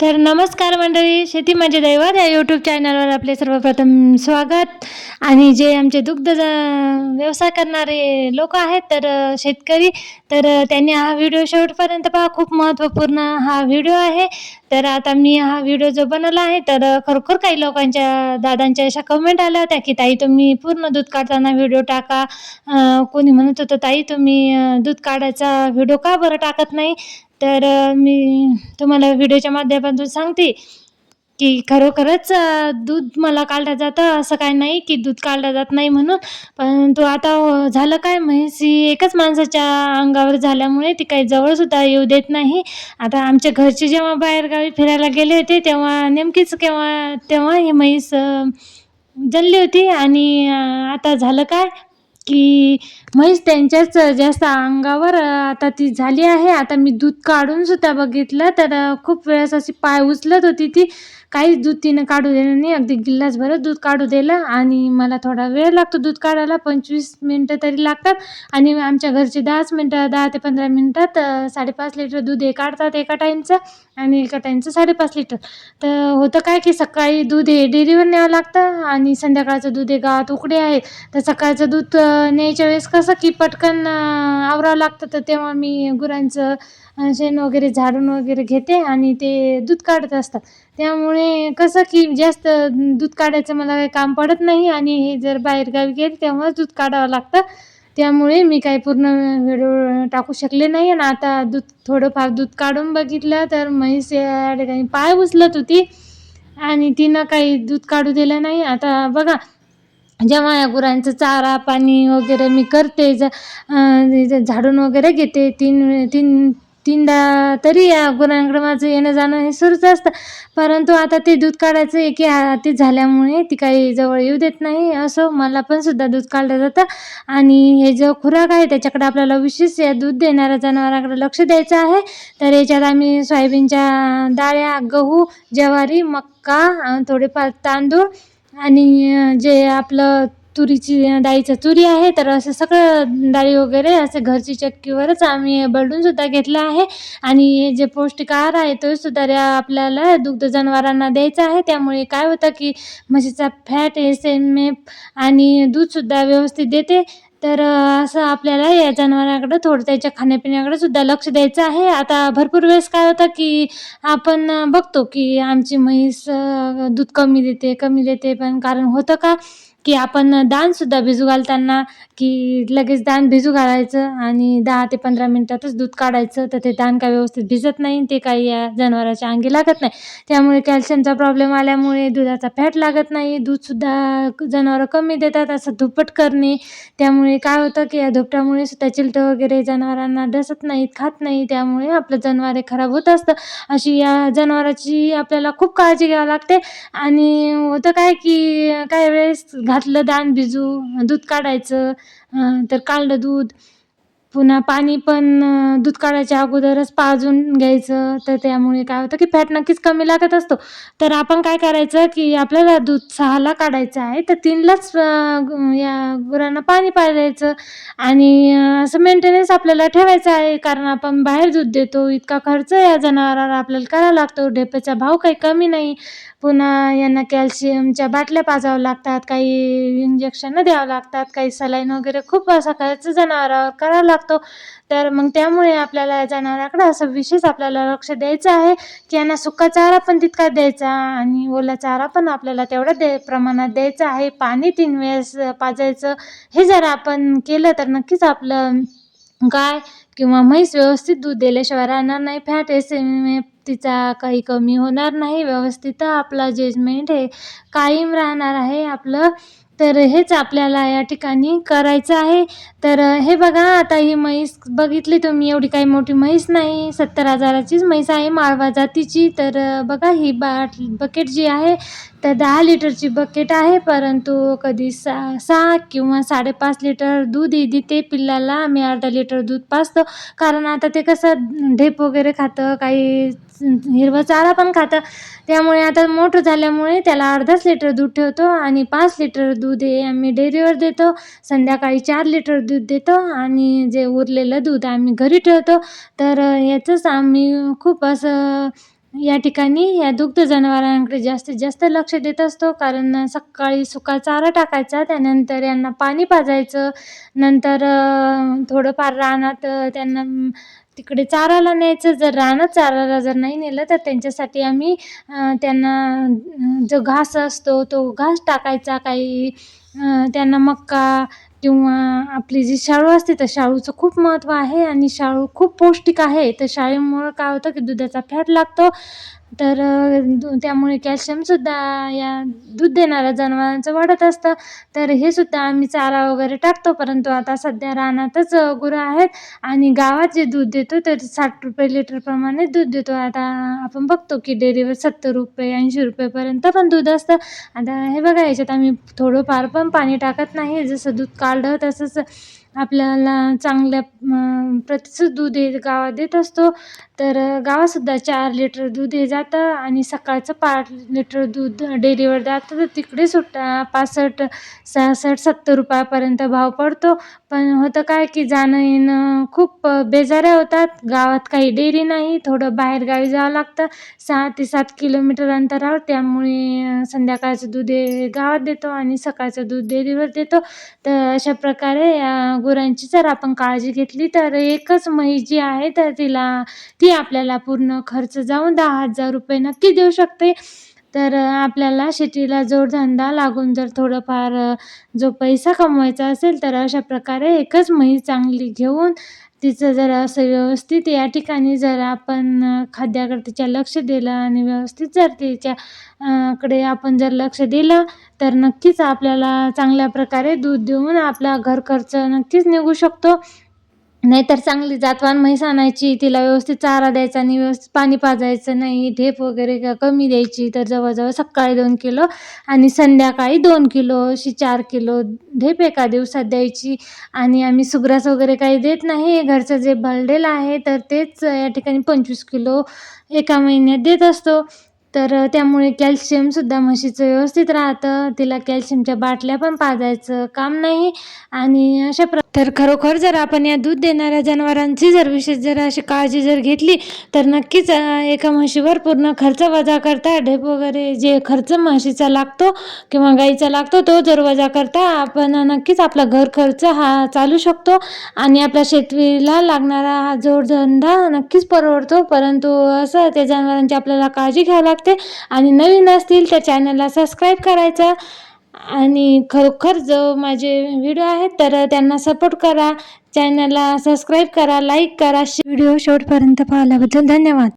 तर नमस्कार मंडळी शेती म्हणजे दैवत या यूट्यूब चॅनलवर आपले सर्वप्रथम स्वागत. आणि जे आमचे दुग्ध व्यवसाय करणारे लोक आहेत तर शेतकरी तर त्यांनी हा व्हिडिओ शेवटपर्यंत पहा. खूप महत्त्वपूर्ण हा व्हिडिओ आहे. तर आता मी हा व्हिडिओ जो बनवला आहे तर खरोखर काही लोकांच्या दादांच्या अशा कमेंट आल्या होत्या की ताई तुम्ही पूर्ण दूध काढताना व्हिडिओ टाका. कोणी म्हणत होतं ताई तुम्ही दूध काढायचा व्हिडिओ का बरं टाकत नाही? तर मी तुम्हाला व्हिडिओच्या माध्यमातून सांगते की खरोखरच दूध मला काढलं जातं असं काय नाही की दूध काढलं जात नाही म्हणून. परंतु आता झालं काय म्हैस ही एकच माणसाच्या अंगावर झाल्यामुळे ती काही जवळसुद्धा येऊ देत नाही. आता आमच्या घरचे जेव्हा बाहेरगावी फिरायला गेले होते तेव्हा नेमकीच केव्हा तेव्हा ही म्हैस अ, जणली होती आणि आता झालं काय? की म्हैस त्यांच्याच जास्त अंगावर आता ती झाली आहे. आता मी दूध काढून सुद्धा बघितलं तर खूप वेळेस अशी पाय उचलत होती ती. काहीच दूध तिनं काढू दिलं नाही. अगदी गिल्लासभरच दूध काढू दिलं आणि मला थोडा वेळ लागतो दूध काढायला. पंचवीस मिनटं तरी लागतात आणि आमच्या घरचे दहाच मिनटं दहा ते पंधरा मिनटात साडेपाच लिटर दूध हे काढतात एका टाईमचं आणि एका टाईमचं साडेपाच लिटर. तर होतं काय की सकाळी दूध हे डेअरीवर न्यावं लागतं आणि संध्याकाळचं दूध हे गावात उकडे आहे. तर सकाळचं दूध न्यायच्या वेळेस कसं की पटकन आवरावं लागतं. तर तेव्हा मी गुरांचं शेण वगैरे झाडून वगैरे घेते आणि ते दूध काढत असतात. त्यामुळे कसं की जास्त दूध काढायचं मला काही काम पडत नाही आणि हे जर बाहेरगावी गेले तेव्हाच दूध काढावं लागतं. त्यामुळे मी काही पूर्ण व्हिडिओ टाकू शकले नाही आणि आता दूध थोडंफार दूध काढून बघितलं तर म्हैस या ठिकाणी पाय उचलत होती आणि तिनं काही दूध काढू दिलं नाही. आता बघा जेव्हा या गुरांचं चारा पाणी वगैरे मी करते ज झाडून वगैरे घेते तीन तीन तीनदा तरी या गुरांकडे माझं येणं जाणं हे सुरूच असतं. परंतु आता ते दूध काढायचं एके हाती झाल्यामुळे ती काही जवळ येऊ देत नाही असं मला पण सुद्धा दूध काढलं जातं. आणि हे जो खुराक आहे त्याच्याकडे आपल्याला विशेष या दूध देणाऱ्या जनावराकडे लक्ष द्यायचं आहे. तर याच्यात आम्ही सोयाबीनच्या डाळ्या गहू ज्वारी मक्का थोडेफार तांदूळ आणि जे आपलं तुरीची डाळीचं तुरी आहे तर असं सगळं डाळी वगैरे असे घरची चक्कीवरच आम्ही बलडूनसुद्धा घेतलं आहे. आणि जे पौष्टिक आहार आहे तो सुद्धा त्या आपल्याला दुग्ध जनावरांना द्यायचा आहे. त्यामुळे काय होतं की म्हशीचा फॅट एस एम एफ आणि दूधसुद्धा व्यवस्थित देते. तर असं आपल्याला या जनावरांकडं थोडं त्याच्या खाण्यापिण्याकडे सुद्धा लक्ष द्यायचं आहे. आता भरपूर वेळेस काय होतं की आपण बघतो की आमची म्हैस दूध कमी देते कमी देते. पण कारण होतं का? की आपण दाणसुद्धा भिजू घालताना की लगेच दाण भिजू घालायचं आणि दहा ते पंधरा मिनटातच दूध काढायचं तर ते दाण काय व्यवस्थित भिजत नाही ते काही या जनावराच्या अंगी लागत नाही. त्यामुळे कॅल्शियमचा प्रॉब्लेम आल्यामुळे दुधाचा फॅट लागत नाही. दूधसुद्धा जनावरं कमी देतात असं दुप्पट करणे. त्यामुळे काय होतं की या धुपटामुळे सुद्धा चिलटं वगैरे जनावरांना डसत नाहीत खात नाही त्यामुळे आपलं जनावरे खराब होत असतं. अशी या जनावराची आपल्याला खूप काळजी घ्यावी लागते. आणि होतं काय की काही वेळेस घातलं दान भिजू दूध काढायचं तर काढलं दूध. पुन्हा पाणी पण दूध काढायच्या अगोदरच पाजून घ्यायचं. तर त्यामुळे काय होतं की फॅट नक्कीच कमी लागत असतो. तर आपण काय करायचं की आपल्याला दूध सहाला काढायचं आहे तर तीनलाच या गुरांना पाणी पाजायचं. आणि असं मेंटेनन्स आपल्याला ठेवायचं आहे कारण आपण बाहेर दूध देतो. इतका खर्च या जनावराला आपल्याला करावा लागतो. ढेपेचा भाव काही कमी नाही. पुन्हा यांना कॅल्शियमच्या बाटल्या पाजाव्या लागतात. काही इंजेक्शनं द्यावं लागतात. काही सलाईन वगैरे खूप असा खर्च जनावरावर करावा लागतो. तर मग त्यामुळे आपल्याला या जनावराकडे असं विशेष आपल्याला लक्ष द्यायचं आहे की यांना सुका चारा पण तितका द्यायचा आणि ओला चारा पण आपल्याला तेवढ्या दे प्रमाणात द्यायचं आहे. पाणी तीन वेळेस पाजायचं. हे जर आपण केलं तर नक्कीच आपलं गाय किंवा म्हैस व्यवस्थित दूध दिल्याशिवाय राहणार नाही. फॅट एस एम तिचा काही कमी होणार नाही. व्यवस्थित आपला जजमेंट हे कायम राहणार आहे. आपलं तर हेच आपल्याला या ठिकाणी करायचं आहे. तर हे बघा आता ही म्हैस बघितली तुम्ही एवढी काही मोठी म्हैस नाही. सत्तर हजाराचीच म्हैस आहे माळवा जातीची. तर बघा ही बाट बकेट जी आहे तर दहा लिटरची बकेट आहे. परंतु कधी सा सहा किंवा साडेपाच लिटर दूध ही देते पिल्लाला. आम्ही अर्धा लिटर दूध पाजतो. कारण आता ते कसं ढेप वगैरे खातं काही हिरवा चारा पण खातं. त्यामुळे आता मोठं झाल्यामुळे त्याला अर्धाच लिटर दूध ठेवतो आणि पाच लिटर दूध हे आम्ही डेअरीवर देतो. संध्याकाळी चार लिटर दूध देतो आणि जे उरलेलं दूध आम्ही घरी ठेवतो. तर याचंच आम्ही खूप असं या ठिकाणी या दुग्ध जनावरांकडे जास्तीत जास्त लक्ष देत असतो. कारण सकाळी सुका चारा टाकायचा त्यानंतर यांना पाणी पाजायचं. नंतर थोडंफार रानात त्यांना तिकडे चाराला न्यायचं जर रानं चाराला जर नाही नेलं तर त्यांच्यासाठी आम्ही त्यांना जो घास असतो तो घास टाकायचा. काही त्यांना मका किंवा आपली जी शाळू असते तर शाळूचं खूप महत्त्व आहे आणि शाळू खूप पौष्टिक आहे. तर शाळेमुळं काय होतं की दुधाचा फॅट लागतो. तर दु त्यामुळे कॅल्शियमसुद्धा या दूध देणाऱ्या जनावरांचं वाढत असतं. तर हे सुद्धा आम्ही चारा वगैरे टाकतो परंतु आता सध्या रानातच गुरं आहेत. आणि गावात जे दूध देतो तर साठ रुपये लिटरप्रमाणे दूध देतो. आता आपण बघतो की डेअरीवर सत्तर रुपये ऐंशी रुपयेपर्यंत पण दूध असतं. आता हे बघा याच्यात आम्ही थोडंफार पण पाणी टाकत नाही. जसं दूध काढलं तसंच आपल्याला चांगल्या प्रतिचं प्रतीचं दूध हे गावात देत असतो. तर गावातसुद्धा चार लिटर दूध हे जातं आणि सकाळचं पाच लिटर दूध डेअरीवर जातं. तर तिकडे सुद्धा पासष्ट सहासष्ट सत्तर रुपयापर्यंत भाव पडतो. पण होतं काय की जाणं येणं खूप बेजाऱ्या होतात. गावात काही डेअरी नाही थोडं बाहेरगावी जावं लागतं. सहा ते सात किलोमीटर अंतरावर त्यामुळे संध्याकाळचं दूध हे गावात देतो आणि सकाळचं दूध डेअरीवर देतो. तर अशा प्रकारे या गुरांची जर आपण काळजी घेतली तर एकच म्हैस जी आहे तर तिला ती आपल्याला पूर्ण खर्च जाऊन दहा हजार रुपये नक्की देऊ शकते. तर आपल्याला शेतीला जोडधंदा लागून जर थोडंफार जो पैसा कमवायचा असेल तर अशा प्रकारे एकच म्हैस चांगली घेऊन तिचं जर असं व्यवस्थित या ठिकाणी जर आपण खाद्याकडे तिच्या लक्ष दिलं आणि व्यवस्थित जर तिच्या कडे आपण जर लक्ष दिलं तर नक्कीच आपल्याला चांगल्या प्रकारे दूध देऊन आपला घर खर्च नक्कीच निघू शकतो. नाहीतर चांगली जातवान म्हैस आणायची तिला व्यवस्थित चारा द्यायचा आणि व्यवस्थित पाणी पाजायचं नाही ढेप वगैरे कमी द्यायची तर जवळजवळ सकाळी दोन किलो आणि संध्याकाळी दोन किलो अशी चार किलो ढेप एका दिवसात द्यायची. आणि आम्ही सुग्रास वगैरे काही देत नाही घरचं जे भरडेल आहे तर तेच या ठिकाणी पंचवीस किलो एका महिन्यात देत असतो. तर त्यामुळे कॅल्शियमसुद्धा म्हशीचं व्यवस्थित राहतं. तिला कॅल्शियमच्या बाटल्या पण पाजायचं काम नाही. आणि अशा प्र तर खरोखर जर आपण या दूध देणाऱ्या जनावरांची जर विशेष जर अशी काळजी जर घेतली तर नक्कीच एका म्हशीवर पूर्ण खर्च वजा करता ढेप वगैरे जे खर्च म्हशीचा लागतो किंवा गाईचा लागतो तो जर वजा करता आपण नक्कीच आपला घर खर्च हा चालू शकतो. आणि आपल्या शेतीला लागणारा हा जोडधंदा नक्कीच परवडतो. परंतु असं त्या जनावरांची आपल्याला काळजी घ्यावी लागते आणि नवीन असतील त्या चॅनलला सबस्क्राईब करायचं. आणि खरोखर जो माझे व्हिडिओ आहेत तर त्यांना सपोर्ट करा. चॅनलला सबस्क्राईब करा लाईक करा व्हिडिओ शेवटपर्यंत पाहिल्याबद्दल धन्यवाद.